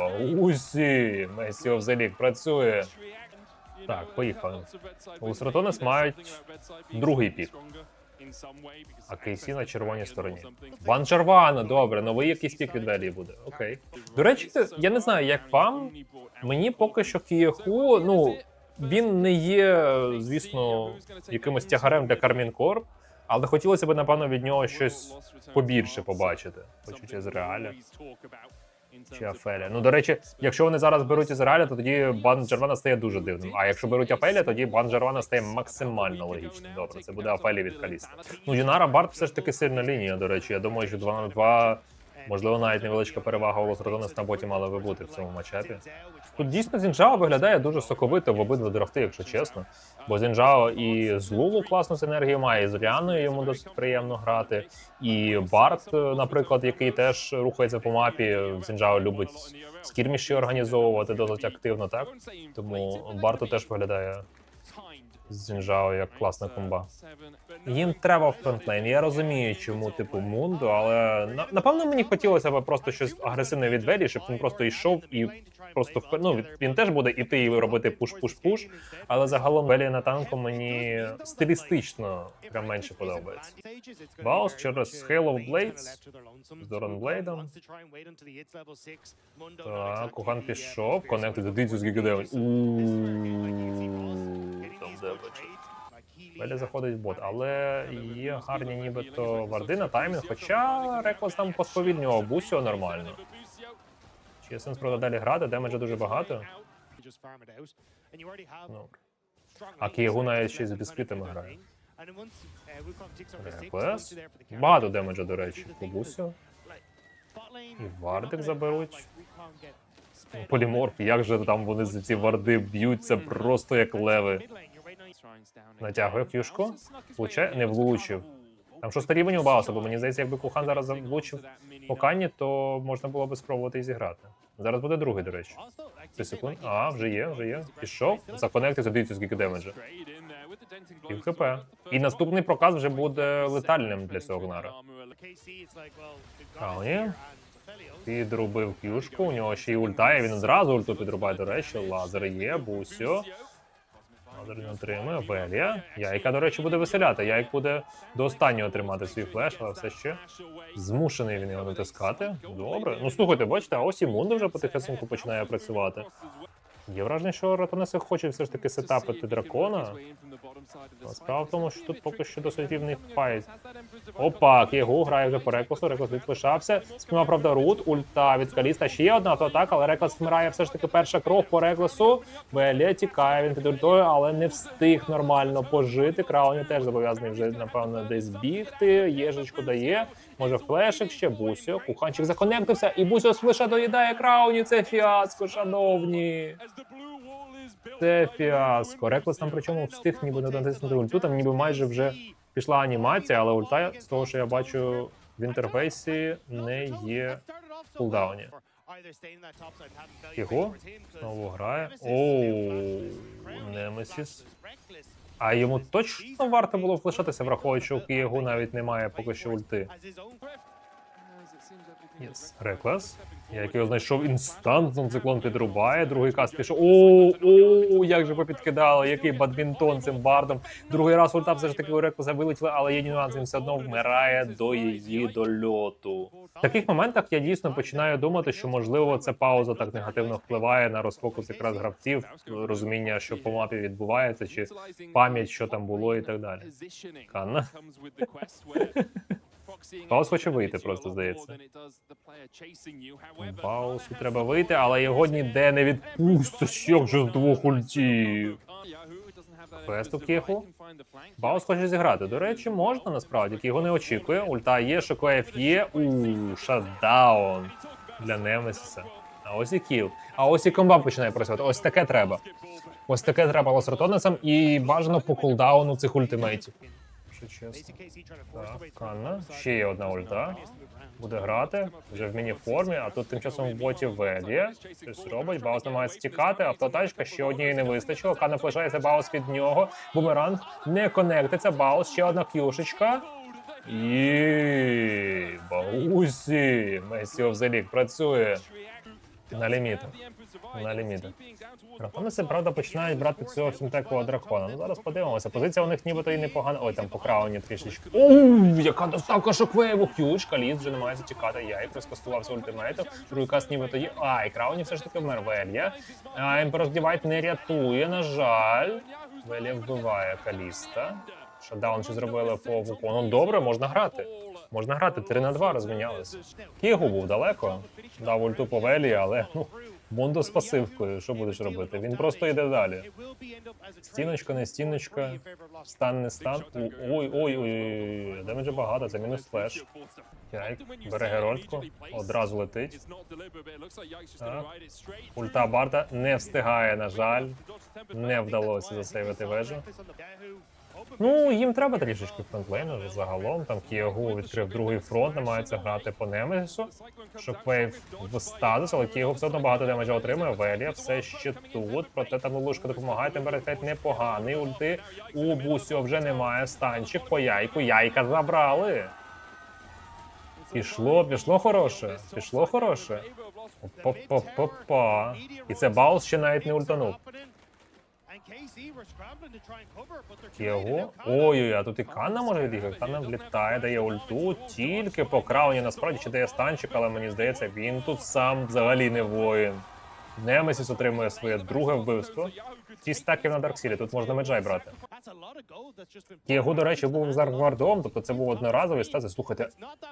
Баусі! Месі Овзелік працює. Так, поїхали. Лусратонес мають другий пік. А Кейсі на червоній стороні. Ван Джарвана, добре, новий якийсь пік від Велії буде. Окей. До речі, я не знаю, як вам. Мені поки що Кієху, ну він не є, звісно, якимось тягарем для Кармін Корп, але хотілося б, напевно, від нього щось побільше побачити. Почуття з реаля чи Афеля. Ну, до речі, якщо вони зараз беруть Ізраїля, то тоді бан Джервана стає дуже дивним. А якщо беруть Афеля, тоді бан Джервана стає максимально логічним. Добре, це буде Афелі від Каліста. Ну, Юнара Барт все ж таки сильна лінія, до речі. Я думаю, що 2 на 2 Можливо, навіть невеличка перевага у Лос на боті мала би бути в цьому матчапі. Тут дійсно Зінжао виглядає дуже соковито в обидва драфти, якщо чесно. Бо Зінжао і з Лулу класну синергію має, і з Ріаною йому досить приємно грати. І Барт, наприклад, який теж рухається по мапі. Зінжао любить скірміші організовувати досить активно, так? Тому Барту теж виглядає з Зінжао як класна комба. Їм треба в фронтлейн. Я розумію, чому типу Мунду, але напевно мені хотілося б просто щось агресивне від Велі, щоб він просто йшов і просто ну, він- теж буде іти і робити пуш-пуш-пуш. Але загалом Велі на танку мені стилістично прям менше подобається. Баус через Halo Blades з Доронблейдом. Так, Куган пішов, коннектить дивіться, скільки демедж. Ууу, там демедж. Велі заходить в бот, але є гарні нібито варди на таймінг, хоча Реклас там посповільнював Бусіо нормально. Чи є сенс правда далі грати, демеджа дуже багато. Ну, А Кієгу навіть ще й з бісквітами uh, грає. Реклас. Багато демеджа, до речі, по Бусіо. І вардик заберуть. Поліморф, як же там вони за ці варди б'ються просто як леви. Натягує кюшку. Влучає, не влучив. Там шостий рівень у Бауса, бо мені здається, якби Кухан зараз влучив по кані, то можна було би спробувати і зіграти. Зараз буде другий, до речі. 3 секунд. А, вже є, вже є. Пішов, законектився, дивіться, скільки демеджа. Пів хп. І наступний проказ вже буде летальним для цього гнара. Кауні. Підрубив кюшку, у нього ще й ульта, і він одразу ульту підрубає, до речі. Лазер є, бусьо. Не отримує. Велія. Яйка, до речі, буде виселяти. Яйк буде до останнього тримати свій флеш, але все ще змушений він його натискати. Добре. Ну слухайте, бачите, а ось і Мунда вже потихесеньку починає працювати. Є враження, що Ротонеси хоче все ж таки сетапити дракона. Справа в тому, що тут поки що досить рівний файт. Опа, Кєгу грає вже по Рекласу, Реклас відлишався. Спіймав, правда, рут, ульта від Скаліста. Ще є одна автоатака, але Реклас вмирає все ж таки перша кров по Рекласу. Велія тікає він під ультою, але не встиг нормально пожити. Крауні теж зобов'язаний вже, напевно, десь бігти. Єжечку дає. Може, флешик ще Бусьо. Куханчик законектився, і Бусьо з флеша доїдає Крауні. Це фіаско, шановні. Це фіаско. Реклас там причому встиг ніби не натиснути ульту. Там ніби майже вже пішла анімація, але ульта, з того, що я бачу в інтерфейсі, не є в кулдауні. Його знову грає. Оу, Немесіс. А йому точно варто було влишатися, враховуючи, що у Києгу навіть немає поки що ульти. Yes. Реклас. Я його знайшов інстантно, циклон підрубає, другий каст пішов. О, о, як же попідкидали, який бадмінтон цим бардом. Другий раз ульта все ж таки у Рекласа вилетіла, але є нюанс, він все одно вмирає до її дольоту. В таких моментах я дійсно починаю думати, що можливо ця пауза так негативно впливає на розфокус якраз гравців, розуміння, що по мапі відбувається, чи пам'ять, що там було, і так далі. Канна. Баус хоче вийти, просто здається. Баусу треба вийти, але його ніде не відпустиш. Як же з двох ультів. Квест у Кіху. Баус хоче зіграти. До речі, можна насправді, його не очікує. Ульта є, Шокоєв є. У шатдаун для Немесіса. А ось і кіл. А ось і комба починає працювати. Ось таке треба. Ось таке треба лосротонесам і бажано по кулдауну цих ультимейтів. Якщо чесно. Так, Канна. Ще є одна ульта. Буде грати вже в міні-формі, а тут тим часом в боті Велія. Щось робить, Баус намагається тікати, автотачка ще однієї не вистачило. Канна наближається Баус під нього. Бумеранг не конектиться. Баус, ще одна кюшечка. І Баусі. Месі Овзелік працює. На лімітах. На лімітах. Ратониси, правда, починають брати цього фінтекового дракона. Ну зараз подивимося. Позиція у них нібито і непогана. Ой, там по крауні трішечки. Оу, яка доставка шоквейву! Х'юч, каліт вже намагається чекати. Я і розкастувався ультимейтом. Другий каст нібито є. А, і крауні все ж таки вмер Велья. А Дівайт не рятує, на жаль. Велія вбиває Каліста. Шатдаун чи зробили по вукону. Добре, можна грати. Можна грати 3 на 2 розмінялися. Кігу був далеко. Дав ульту по Велі, але ну, Мондо з пасивкою. Що будеш робити? Він просто йде далі. Стіночка, не стіночка. Стан, не стан. У- Ой, ой, ой, ой. Демеджа багато, це мінус флеш. Яйк бере Герольдку, одразу летить. Так. Ульта Барта не встигає, на жаль. Не вдалося засейвити вежу. Ну, їм треба трішечки фронтлейну загалом. Там Кіягу відкрив другий фронт, намагається грати по Немезісу. Шоквейв в статус, але Кіягу все одно багато демеджа отримує. Велія все ще тут. Проте там лужка допомагає. Тембер 5 непоганий. Ульти у Бусіо вже немає. Станчик по яйку. Яйка забрали. Пішло, пішло хороше. Пішло хороше. Па-па-па-па. І це Баус ще навіть не ультанув. Кіагу. Ой-ой, а тут і Канна може відіграти. Канна влітає, дає ульту, тільки по крауні насправді ще дає станчик, але мені здається, він тут сам взагалі не воїн. Немесіс отримує своє друге вбивство. Ті стаків на Дарксілі, тут можна меджай брати. Кіагу, до речі, був заргвардом, тобто це був одноразовий стат. Слухайте,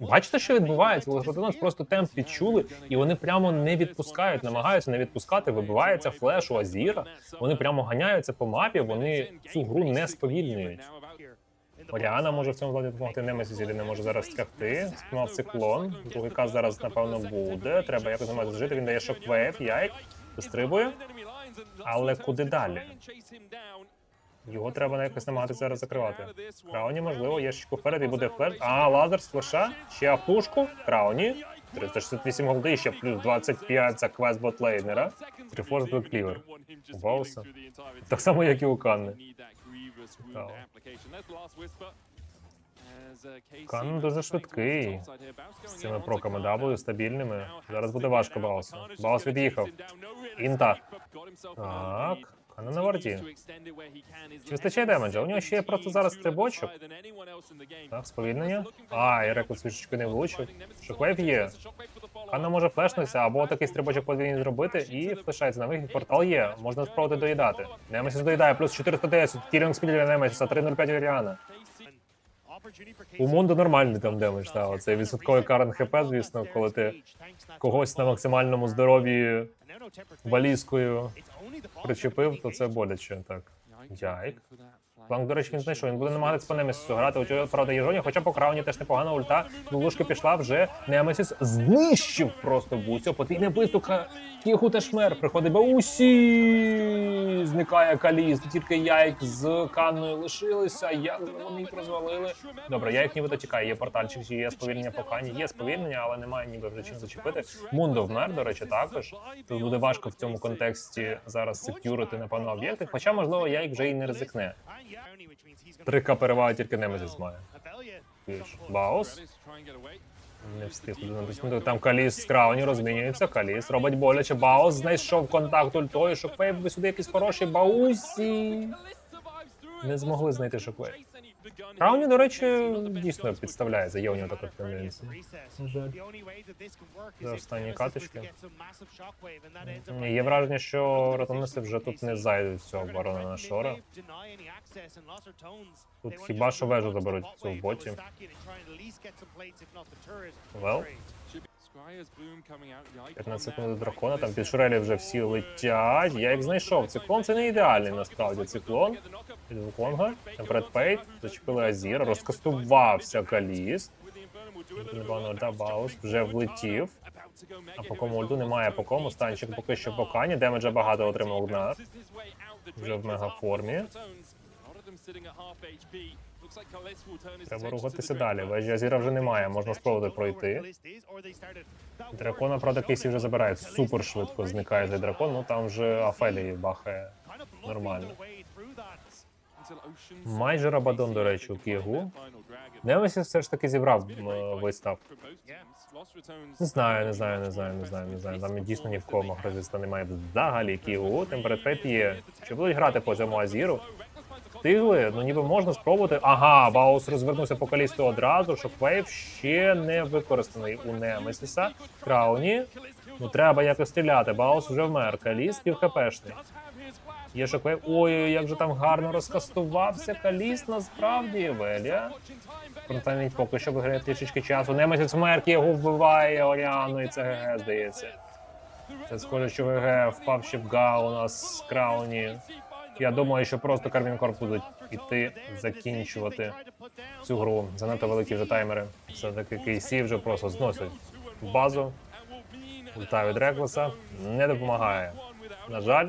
бачите, що відбувається? Легротинос просто темп відчули, і вони прямо не відпускають, намагаються не відпускати. Вибивається флеш у Азіра. Вони прямо ганяються по мапі, вони цю гру не сповільнюють. Оріана може в цьому владі допомогти Немесісі, він не може зараз стягти. Спіймав циклон. Другий каз зараз, напевно, буде. Треба якось намагатися зжити. Він дає шоквейв, яйк, вистрибує. Але куди далі? Його треба на якось намагатися зараз закривати. Крауні, можливо, є ще вперед і буде флеш. А, лазер з флеша. Ще апушку. Крауні. 368 голди, ще плюс 25 за квест ботлейнера. Трифорс. У Бауса. Так само, як і у Канни. Цікаво. Кан дуже швидкий. З цими проками W стабільними. Зараз буде важко Баусу. Баус від'їхав. Інта. Так. Кана на варті. Чи вистачає демеджа? У нього ще є просто зараз стрибочок. Так, сповільнення. А, і рекорд свічечки не влучив. Шоквейв є. Ханна може флешнутися, або такий стрибочок подвійний зробити, і флешається на вихід. Портал є. Можна спробувати доїдати. Немесіс доїдає, плюс 410. Кілінг спіль Немесіса, 305 Віріана. У Мондо нормальний там демедж, та, оцей відсотковий карен ХП, звісно, коли ти когось на максимальному здоров'ї валізкою причепив, то це боляче, так. Яйк. Фланг, до речі, він знайшов. Він буде намагатися по Немесісу грати. У цього, правда, є хоча по крауні теж непогана ульта. Лулушка пішла вже. Немесіс знищив просто Бусю. Потрібне вистука. Кіху та шмер. Приходить Баусі. Зникає Каліст. Тільки Яйк з Канною лишилися. Як вони розвалили? Добре, Яйк ніби тікає. Є портальчик, є сповільнення по Кані. Є сповільнення, але немає ніби вже чим зачепити. Мундо вмер, до речі, також. Тут буде важко в цьому контексті зараз секюрити, напевно, об'єкти. Хоча, можливо, Яйк вже і не ризикне. 3К переваги тільки Немезіс має. Більш. Баус. Не встиг туди натиснути. Там Каліс з крауні розмінюється. Каліс робить боляче. Баус знайшов контакт ультою. Шоквейв би сюди якийсь хороший. Баусі. Не змогли знайти шоквейв. Крауні, до речі, дійсно підставляється. Є у нього така тенденція. За останні каточки. Є враження, що ротониси вже тут не зайдуть цього оборони на шора. Тут хіба що вежу заберуть цю в боті. Well. 15 секунд до дракона, там під шурелі вже всі летять. Я їх знайшов. Циклон це не ідеальний насправді. Циклон від Вуконга. Фейт, зачепили Азір, розкастувався Каліст. Непогано да, Баус вже влетів. А по кому немає по кому. Станчик поки що по кані. Демеджа багато отримав Гнар. Вже в мегаформі. Треба рухатися далі. Вежі Азіра вже немає, можна спробувати пройти. Дракона, правда, Кейсі вже забирає супер швидко, зникає цей дракон, ну там вже Афелі бахає. Нормально. Майже Рабадон, до речі, у Кіягу. Немесіс все ж таки зібрав вистав. Не знаю, не знаю, не знаю, не знаю, не знаю. Там дійсно ні в кого Махразиста немає взагалі Кіягу. Температфейт є. Чи будуть грати по цьому Азіру? Встигли, ну ніби можна спробувати. Ага, Баус розвернувся по калісту одразу. Шоквейв ще не використаний у Немесіса. Крауні. Ну треба якось стріляти. Баус вже вмер. Каліс пів хпшний. Є шоквейв. Ой, як же там гарно розкастувався Каліс насправді. Велія. Проте поки що виграє трішечки часу. Немесіс вмер, його вбиває Оріану, і це ГГ, здається. Це схоже, що ГГ впав ще в Га у нас з Крауні. Я думаю, що просто Кармін Корп будуть іти закінчувати цю гру. Занадто великі вже таймери. Все-таки KC вже просто зносять базу. Ульта від Реклеса не допомагає. На жаль,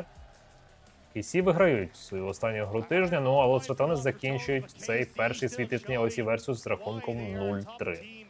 KC виграють свою останню гру тижня, ну а Лос закінчують цей перший свій тижневий Версус з рахунком 0-3.